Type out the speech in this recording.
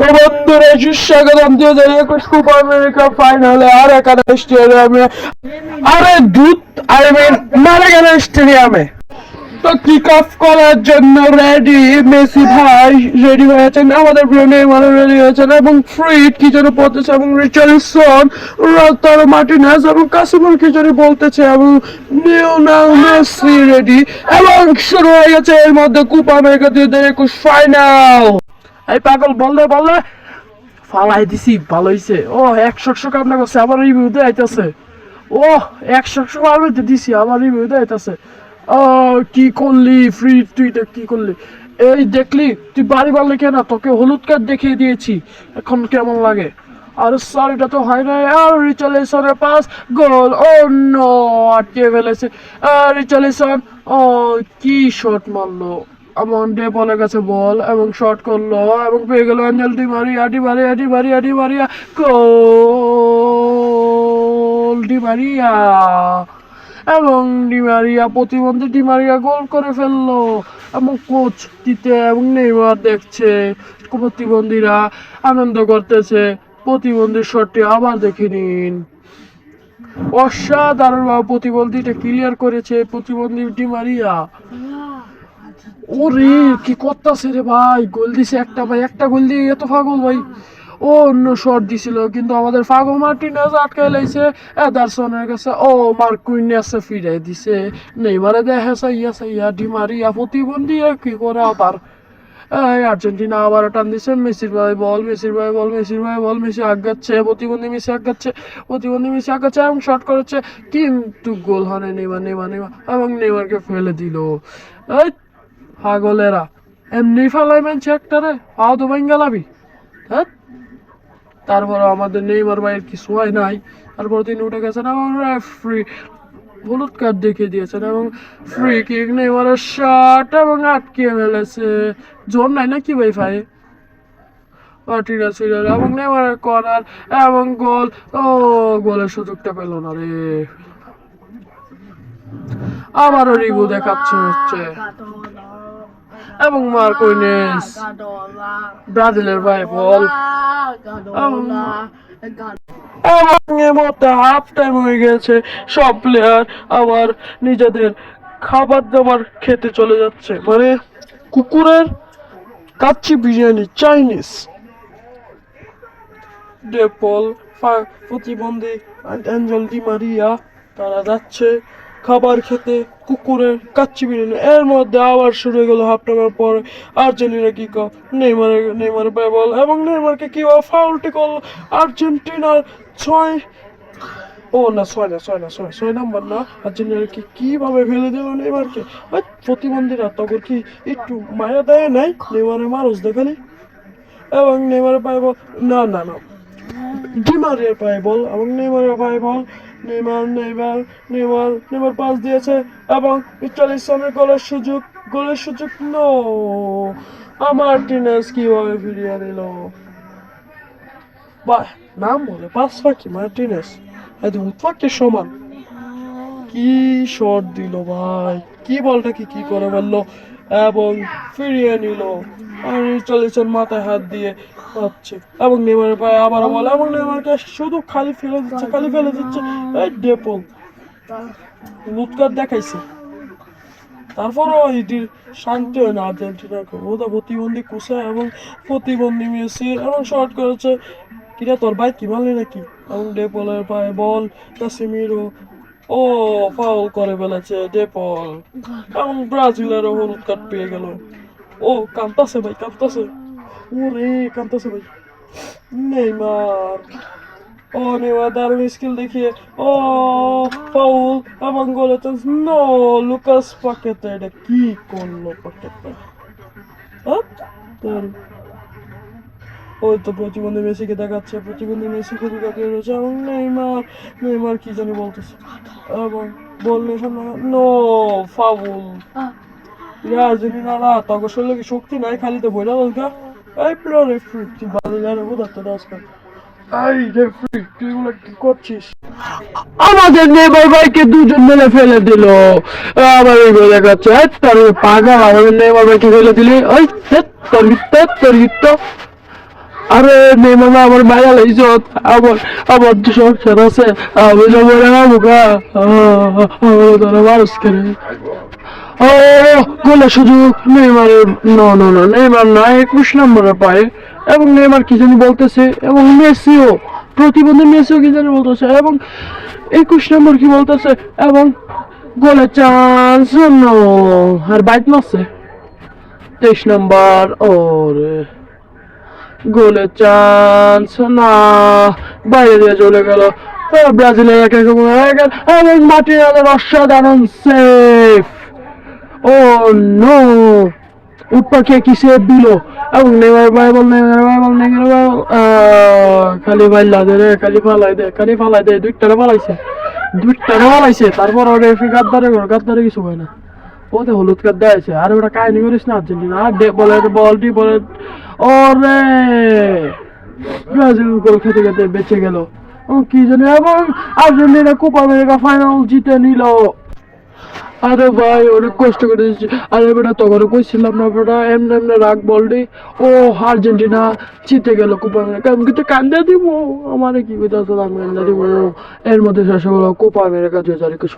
বন্ধুরা সুস্বাগতম দুই হাজার একুশ কোপা আমেরিকা ফাইনালে আর একাদশ স্টেডিয়ামে আরে দুধ আই মিন মারাগানা স্টেডিয়ামে তো কিক অফ করার জন্য রেডি মেসি ভাই রেডি হয়েছেন আমাদের প্রিয় রেডি হয়েছেন এবং ফ্রিড কি যেন বলতেছে এবং রিচার্লিসন রাউতারো মার্টিনেজ এবং কাসিমুল কি যেন বলতেছে এবং লিওনেল মেসি রেডি এবং শুরু হয়ে গেছে এর মধ্যে কোপা আমেরিকা দুই হাজার একুশ ফাইনাল এই পাগল বললে বললে ফালাই দিছি, ভালো হইছে। ও একশো একশো কামনা করছে আবার রিভিউ দিয়ে আইতাছে। ও একশো একশো মারবে দিছি, আবার রিভিউ দিয়ে আইতাছে। ও কি করলি? ফ্রি তুই কি করলি? এই দেখলি, তুই বাড়ি বাড়লি কেন? তোকে হলুদ কার্ড দেখিয়ে দিয়েছি। এখন কেমন লাগে? আর স্যার এটা তো হয় না আর রিচার্লিসনের পাস গোল ও নো আটকে ফেলেছে। আর রিচার্লিসন ও কি শট মারলো? আমার ডে বলে গেছে, বল, এবং শট করল, এবং পেয়ে গেল Angel Di Maria Di Maria Di Maria Di Maria, goal Di Maria, এবং ডি মারিয়া, প্রতিবন্ধী ডি মারিয়া গোল করে ফেলল, এবং কোচ দিতে এবং নেইমার দেখছে, প্রতিবন্ধীরা আনন্দ করতেছে, প্রতিবন্ধীর শটটি আবার দেখে নিন। অসাধারণ প্রতিবন্ধীটা ক্লিয়ার করেছে, প্রতিবন্ধী ডি মারিয়া। ওরে কি করতাছে রে ভাই? গোল দিছে একটা ভাই একটা গোল দিয়ে এত পাগল ভাই। ও অন্য শট দিছিল কিন্তু আমাদের ফাগো মার্টিনেজ আটকে লাইছে। এদারসনের কাছে ও মার্কুইনেসে ফিরে দিছে। নেইমারে দেখে সাইয়া সাইয়া ডিমারিয়া প্রতিবন্ধী কি করে আবার। এই আর্জেন্টিনা আবার টান দিছে। মেসির ভাই বল মেসির ভাই বল মেসির ভাই বল মেসি আগাচ্ছে প্রতিবন্ধী মেসি আগাচ্ছে প্রতিবন্ধী মেসি আগাচ্ছে এবং শট করেছে। কিন্তু গোল হয় নাই নেইমার নেইমার নেইমার এবং নেইমারকে ফেলে দিল। এই পাগলেরা। এমনি ফেলাই মানছে একটারে পাও তো ভাঙ্গা লাবি হ্যাঁ তারপরে আমাদের নেইমার ভাইয়ের কিছু হয় নাই। তারপরে তিনি উঠে গেছেন এবং ফ্রি হলুদ কার্ড দেখিয়ে দিয়েছেন এবং ফ্রি কিক নেইমারের শার্ট এবং আটকে ফেলেছে। জোর নাই না কি ভাই ভাই মার্টিনা সিরিয়াল এবং নেইমারের কর্নার এবং গোল। ও, গোলের সুযোগটা পেল না রে। আবারও রিভিউ দেখাচ্ছে হচ্ছে। এবং মার্কোইনেস ব্রাজিলের ভাই বল এবং এর মধ্যে হাফ টাইম হয়ে গেছে সব প্লেয়ার আবার নিজেদের খাবার দাবার খেতে চলে যাচ্ছে। মানে কুকুরের কাচ্চি বিরিয়ানি চাইনিজ ডেপল প্রতিবন্ধী অ্যাঞ্জেল ডি মারিয়া তারা যাচ্ছে। খাবার খেতে কুকুরের কাচ্চি বিরিয়ানি এর মধ্যে আবার শুরু হয়ে গেল হাফ টাইমের পর আর্জেন্টিনা কি কর নেইমারে, নেইমার বল এবং নেইমারকে কি ফাউলটি করল আর্জেন্টিনার ছয়, ও না, ছয় না ছয় না, ছয় ছয় নাম্বার না আর্জেন্টিনাকে কীভাবে ফেলে দিল নেইমারকে? ওই প্রতিবন্ধীরা তখন কি একটু মায়া দেয় নাই? নেইমারে মানুষ দেখালি এবং নেইমারে পায় বল না না না। ডিমারের পায় বল এবং নেইমারের পায় ball Neymar Neymar Neymar Neymar pass দিয়েছে এবং ইটালিসনের গোলের সুযোগ গোলের সুযোগ নো। আমার টিনেস কীভাবে ফিরিয়ে নিল বা নাম বলে পাঁচ পাখি মার্টিনেস এত উৎপাকে সমান? কি শট দিল ভাই? কি বলটা কি কি করে বলল? এবং ফিরিয়ে নিল। চল্লিশের মাথায় হাত দিয়ে পাচ্ছে এবং নেমার পায়ে আবার বল এবং নেমারকে শুধু খালি ফেলে দিচ্ছে, খালি ফেলে দিচ্ছে। এই ডেপল। লুৎকার দেখাইছে। তারপরও এটির শান্তি হয় না আর্জেন্টিনাকে ওটা প্রতিবন্ধী কুসা এবং প্রতিবন্ধী মেসি এবং শর্ট করেছে, কিরা তোর ভাই কি মারলি নাকি? এবং ডেপলের পায়ে বল, কাসিমিরো ও ফাউল করে ফেলেছে ডেপল এবং ব্রাজিলেরও হলুদ কার্ড পেয়ে গেল। ও কান্তাছে ভাই কান্তাছে ওরে কান্তাছে ভাই। নেইমার। ও, নেইমার, দারুণ স্কিল দেখিয়ে। ও ফাউল এবং গোলে চান্স নো লুকাস পাকেতে এটা কি করল পাকেতে হ্যাঁ? ওই তো প্রতিবন্ধী মেসিকে দেখাচ্ছে, প্রতিবন্ধী মেসিকে দেখাচ্ছে রয়েছে এবং নেইমার নেইমার কি জানি বলতেছে। এবং বললে নো ফাউল। আর্জেন্টিনারা তখন শরীরে কি শক্তি নাই খালি তো বইলা বলকা? এই প্লেয়ার রেফারি তুই ভালো জানো এই রেফারি কি করছিস? আমাদের নেবার ভাইকে দুজন মিলে ফেলে দিল। দেখাচ্ছে, এই তার পাগল আমাদের নেবার ভাইকে ফেলে দিলি ওই তোর তোর আরে নেইমার ভাই আমার বাইরে লাইছত আমার আমার তো সংসার আছে, আমি যাব গা আমার ধরে মানুষ করে ও, গোলে সুযোগ নেইমারের নো নো নো, নেইমার না, একুশ নম্বরে পায়। এবং নেইমার কি জানি বলতেছে, এবং মেসিও, প্রতিবন্ধী মেসিও কি জানি বলতেছে, এবং একুশ নম্বর কি বলতেছে, এবং গোলে চান্স নো, আর বাইক মারছে। তেইশ নম্বর, ওরে। গোলে চান্স না। বাইরে দিয়ে চলে গেল। ব্রাজিলের এক এক এবং মাটিনালের অসাধারণ সেফ ও নো। উৎপাকে কি সেফ দিল? এবং নেমার বাইবল নেমার বাইবল বাইবল। খালি বাইল্লা দে রে, খালি ফালাই দে, খালি ফালাই দে দুইটারে ফালাইছে। দুইটারে ফালাইছে, তারপর ওরে ফি গাদ্দারে গাদ্দারে কিছু হয় না। ওতে হলুদ কার্ড দেয়ছে আর ওটা কাহিনী করিস না, আর্জেন্টিনা। আর বলে বলটি বলে ওরে ব্রাজিল গোল খেতে খেতে বেঁচে গেল। কি এবং আর্জেন্টিনা কোপা আমেরিকা ফাইনাল জিতে নিল। আরে ভাই, অনেক কষ্ট করে আরে বেটা তখন কইছিলাম না বেটা, এমনি এমনি রাগ বলটি ও, আর্জেন্টিনা জিতে গেল কোপা আমেরিকা। আমি কিন্তু কান্দে দিব। আমার কি আসলে আমি দিব। এর মধ্যে শেষ হলো কোপা আমেরিকা দুই হাজার একুশ